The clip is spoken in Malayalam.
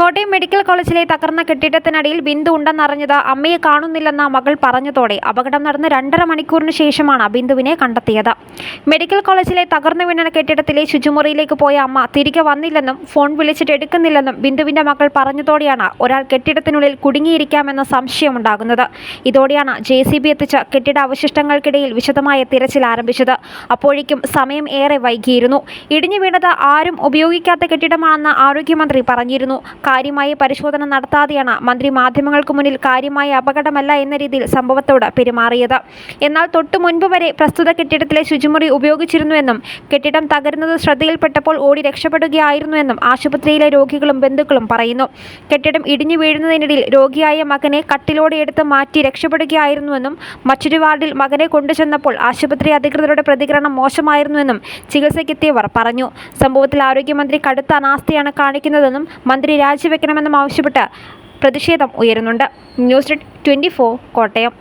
കോട്ടയം മെഡിക്കൽ കോളേജിലെ തകർന്ന കെട്ടിടത്തിനടിയിൽ ബിന്ദു ഉണ്ടെന്നറിഞ്ഞത് അമ്മയെ കാണുന്നില്ലെന്ന മകൾ പറഞ്ഞതോടെ അപകടം നടന്ന് രണ്ടര മണിക്കൂറിന് ശേഷമാണ് ബിന്ദുവിനെ കണ്ടെത്തിയത്. മെഡിക്കൽ കോളേജിലെ തകർന്നു വീണ കെട്ടിടത്തിലെ ശുചിമുറിയിലേക്ക് പോയ അമ്മ തിരികെ വന്നില്ലെന്നും ഫോൺ വിളിച്ചിട്ട് എടുക്കുന്നില്ലെന്നും ബിന്ദുവിന്റെ മകൾ പറഞ്ഞതോടെയാണ് ഒരാൾ കെട്ടിടത്തിനുള്ളിൽ കുടുങ്ങിയിരിക്കാമെന്ന സംശയമുണ്ടാകുന്നത് ഇതോടെയാണ് ജെ സി ബി എത്തിച്ച കെട്ടിട അവശിഷ്ടങ്ങൾക്കിടയിൽ വിശദമായ തിരച്ചിൽ ആരംഭിച്ചത്. അപ്പോഴേക്കും സമയം ഏറെ വൈകിയിരുന്നു. ഇടിഞ്ഞു വീണത് ആരും ഉപയോഗിക്കാത്ത കെട്ടിടമാണെന്ന് ആരോഗ്യമന്ത്രി പറഞ്ഞിരുന്നു. കാര്യമായ പരിശോധന നടത്താതെയാണ് മന്ത്രി മാധ്യമങ്ങൾക്ക് മുന്നിൽ കാര്യമായ അപകടമല്ല എന്ന രീതിയിൽ സംഭവത്തോട് പെരുമാറിയത്. എന്നാൽ തൊട്ടു മുൻപ് വരെ പ്രസ്തുത കെട്ടിടത്തിലെ ശുചിമുറി ഉപയോഗിച്ചിരുന്നുവെന്നും കെട്ടിടം തകരുന്നത് ശ്രദ്ധയിൽപ്പെട്ടപ്പോൾ ഓടി രക്ഷപ്പെടുകയായിരുന്നുവെന്നും ആശുപത്രിയിലെ രോഗികളും ബന്ധുക്കളും പറയുന്നു. കെട്ടിടം ഇടിഞ്ഞു വീഴുന്നതിനിടയിൽ രോഗിയായ മകനെ കട്ടിലോടെ എടുത്ത് മാറ്റി രക്ഷപ്പെടുകയായിരുന്നുവെന്നും മറ്റൊരു വാർഡിൽ മകനെ കൊണ്ടുചെന്നപ്പോൾ ആശുപത്രി അധികൃതരുടെ പ്രതികരണം മോശമായിരുന്നുവെന്നും ചികിത്സയ്ക്കെത്തിയവർ പറഞ്ഞു. സംഭവത്തിൽ ആരോഗ്യമന്ത്രി കടുത്ത അനാസ്ഥയാണ് കാണിക്കുന്നതെന്നും മന്ത്രി രാജിവെക്കണമെന്നും ആവശ്യപ്പെട്ട് പ്രതിഷേധം ഉയരുന്നുണ്ട്. News desk twenty Kottayam.